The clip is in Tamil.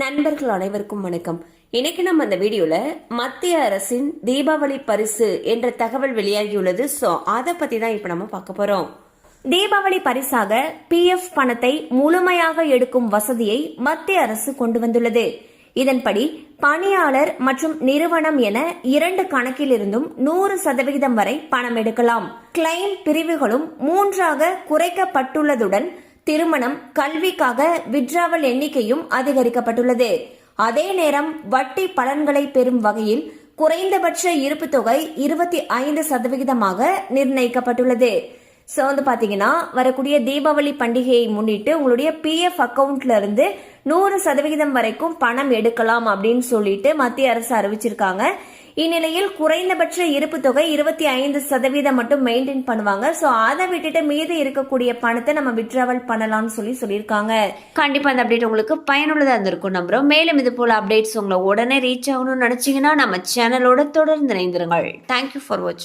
நண்பர்கள் அனைவருக்கும் வணக்கம். இன்னைக்கு நம்ம அந்த வீடியோல மத்திய அரசின் தீபாவளி பரிசு என்ற தகவல் வெளியாகியுள்ளது. சோ அதை பத்தி தான் இப்ப நம்ம பார்க்க போறோம். தீபாவளி பரிசாக பிஎஃப் பணத்தை முழுமையாக எடுக்கும் வசதியை மத்திய அரசு கொண்டு வந்துள்ளது. இதன்படி பணியாளர் மற்றும் நிறுவனம் என இரண்டு கணக்கிலிருந்தும் நூறு சதவிகிதம் வரை பணம் எடுக்கலாம். கிளைம் பிரிவுகளும் மூன்றாக குறைக்கப்பட்டுள்ளதுடன் திருமணம் கல்விக்காக விட்ராவல் எண்ணிக்கையும் அதிகரிக்கப்பட்டுள்ளது. அதே நேரம் வட்டி பலன்களை பெறும் வகையில் குறைந்தபட்ச இருப்பு தொகை இருபத்தி ஐந்து சதவிகிதமாக நிர்ணயிக்கப்பட்டுள்ளது. ஸோ வந்து பார்த்தீங்கன்னா வரக்கூடிய தீபாவளி பண்டிகையை முன்னிட்டு உங்களுடைய பிஎஃப் அக்கவுண்ட்ல இருந்து நூறு சதவிகிதம் வரைக்கும் பணம் எடுக்கலாம் அப்படின்னு சொல்லிட்டு மத்திய அரசு அறிவிச்சிருக்காங்க. இந்நிலையில் குறைந்தபட்ச இருப்பு தொகை இருபத்தி ஐந்து சதவீதம் மட்டும் மெயின்டைன் பண்ணுவாங்க. ஸோ அதை விட்டுட்டு மீது இருக்கக்கூடிய பணத்தை நம்ம விட்ராவல் பண்ணலாம்னு சொல்லி சொல்லியிருக்காங்க. கண்டிப்பா அந்த அப்டேட் உங்களுக்கு பயனுள்ளதா இருந்திருக்கும் நம்புறோம். மேலும் இது போல அப்டேட்ஸ் உங்களை உடனே ரீச் ஆகணும்னு நினைச்சீங்கன்னா நம்ம சேனலோட தொடர்ந்து இணைந்திருங்கள். தேங்க்யூ ஃபார் வாட்சிங்